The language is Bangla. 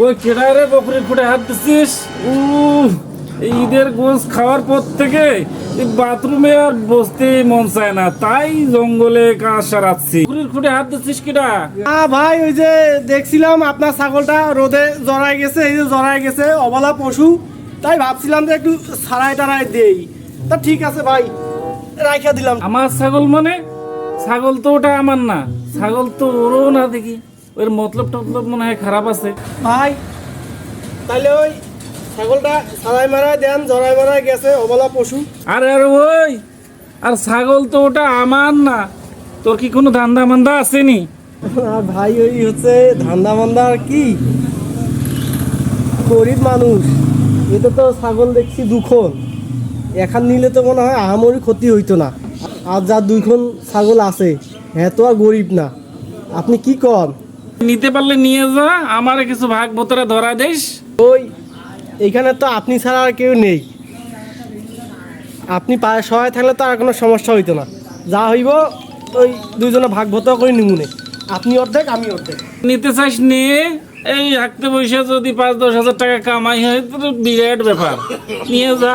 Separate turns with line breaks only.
ওই কেডারে বকরির ফুটে হাত দিচ্ছিস ঈদের গোস খাওয়ার পর থেকে বাথরুমে আর বসতে মন চায় না তাই জঙ্গলে কাজ সারাচ্ছি। বকরির ফুটে হাত দিচ্ছিস কিডা?
আ ভাই ওই যে দেখছিলাম আপনার ছাগলটা রোদে জড়াই গেছে এই যে জড়াই গেছে অবলা পশু। তাই ভাবছিলাম যে একটু সারাই টারাই দেই। তা ঠিক আছে ভাই রাইখা দিলাম।
আমার ছাগল মানে? ছাগল তো ওটা আমার না ছাগল তো ওরও না দেখি। ওর মতলব টতলব মনে হয় খারাপ আছে।
ভাই তাহলে ওই ছাগলটা সারাই মারাই দেন জড়াই মারাই গেছে অবলা পশু।
আরে আরে ওই আর ছাগল তো ওটা আমার না। তোর কি কোনো ধান্দা মান্দা আসেনি?
আর ভাই ওই হচ্ছে ধান্দা মান্দা আর কি? গরিব মানুষ এটা তো ছাগল দেখছি দুখন। এখান নিলে তো মনে হয় আহামরি ক্ষতি হইতো না। আর যার দুইখন ছাগল আছে হ্যাঁ তো আর গরিব না। আপনি কি কন?
নিতে পারলে নিয়ে যা আমার কিছু ভাগ ভোতরে ধরা দিস
ওই এখানে তো আপনি ছাড়া আর কেউ নেই আপনি পায়ে সহায় থাকলে তো আর কোনো সমস্যা হইতো না যা হইব ওই দুইজনে ভাগ ভত করে নিমুনে আপনি অর্ধেক আমি অর্ধেক
নিতে চাস নিয়ে এই হাঁকতে বসে যদি পাঁচ দশ হাজার টাকা কামাই হয় তো বিরাট ব্যাপার নিয়ে যা